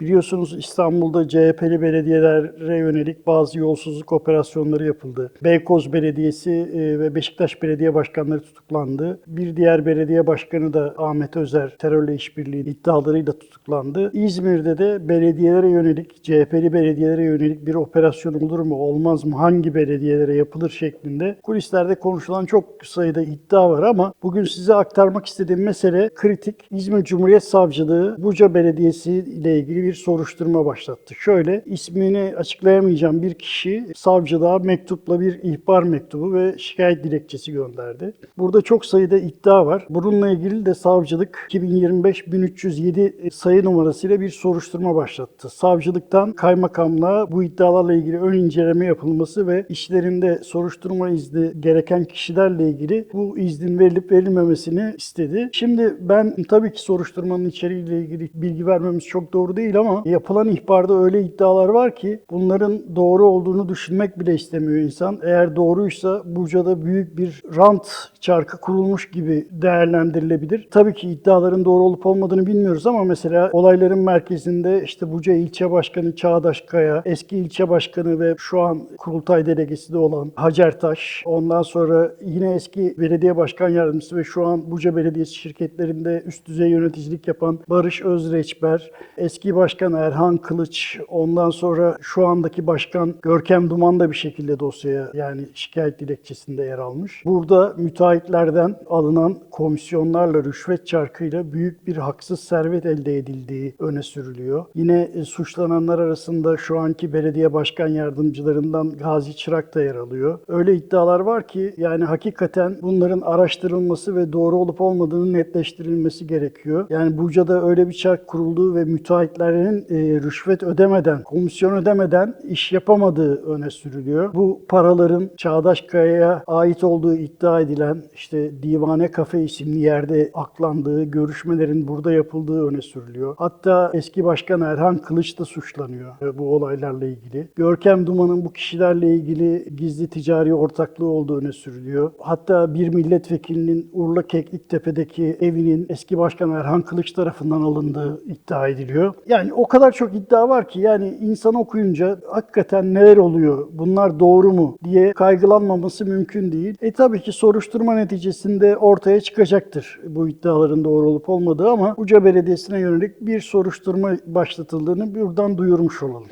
Biliyorsunuz İstanbul'da CHP'li belediyelere yönelik bazı yolsuzluk operasyonları yapıldı. Beykoz Belediyesi e, ve Beşiktaş Belediye Başkanları tutuklandı. Bir diğer belediye başkanı da Ahmet Özer terörle işbirliği iddialarıyla tutuklandı. İzmir'de de belediyelere yönelik, CHP'li belediyelere yönelik bir operasyon olur mu, olmaz mı, hangi belediyelere yapılır şeklinde kulislerde konuşulan çok sayıda iddia var ama bugün size aktarmak istediğim mesele kritik. İzmir Cumhuriyet Savcılığı Buca Belediyesi ile ilgili bir soruşturma başlattı. Şöyle ismini açıklayamayacağım bir kişi savcılığa mektupla bir ihbar mektubu ve şikayet dilekçesi gönderdi. Burada çok sayıda iddia var. Bununla ilgili de savcılık 2025-1307 sayı numarasıyla bir soruşturma başlattı. Savcılıktan kaymakamlığa bu iddialarla ilgili ön inceleme yapılması ve işlerinde soruşturma izni gereken kişilerle ilgili bu iznin verilip verilmemesini istedi. Şimdi ben tabii ki soruşturmanın içeriğiyle ilgili bilgi vermemiz çok doğru değil ama yapılan ihbarda öyle iddialar var ki bunların doğru olduğunu düşünmek bile istemiyor insan. Eğer doğruysa Buca'da büyük bir rant çarkı kurulmuş gibi değerlendirilebilir. Tabii ki iddiaların doğru olup olmadığını bilmiyoruz ama mesela olayların merkezinde işte Buca İlçe Başkanı Çağdaş Kaya, eski ilçe başkanı ve şu an kurultay delegesi de olan Hacer Taş, ondan sonra yine eski belediye başkan yardımcısı ve şu an Buca Belediyesi şirketlerinde üst düzey yöneticilik yapan Barış Özreçber, eski başkan Erhan Kılıç, ondan sonra şu andaki başkan Görkem Duman da bir şekilde dosyaya yani şikayet dilekçesinde yer almış. Burada müteahhitlerden alınan komisyonlarla, rüşvet çarkıyla büyük bir haksız servet elde edildiği öne sürülüyor. Yine e, suçlananlar arasında şu anki belediye başkan yardımcılarından Gazi Çırak da yer alıyor. Öyle iddialar var ki yani hakikaten bunların araştırılması ve doğru olup olmadığını netleştirilmesi gerekiyor. Yani Buca'da öyle bir çark kurulduğu ve müteahhitlerin e, rüşvet ödemeden, komisyon ödemeden iş yapamadığı öne sürülüyor. Bu paraların Çağdaş Kaya'ya ait olduğu iddia edilen işte Divane Kafe isimli yerde aklandığı, görüşmelerin burada yapıldığı öne sürülüyor. Hatta eski başkan Erhan Kılıç da suçlanıyor e, bu olaylarla ilgili. Görkem Duman'ın bu kişilerle ilgili gizli ticari ortaklığı olduğu öne sürülüyor. Hatta bir milletvekilinin Urla Kekliktepe'deki evinin eski başkan Erhan Kılıç tarafından alındığı iddia ediliyor. Yani o kadar çok iddia var ki yani insan okuyunca hakikaten neler oluyor, bunlar doğru mu diye kaygılanmaması mümkün değil. E tabii ki soruşturma neticesinde ortaya çıkacaktır bu iddiaların doğru olup olmadığı ama Uca Belediyesi'ne yönelik bir soruşturma başlatıldığını buradan duyurmuş olalım.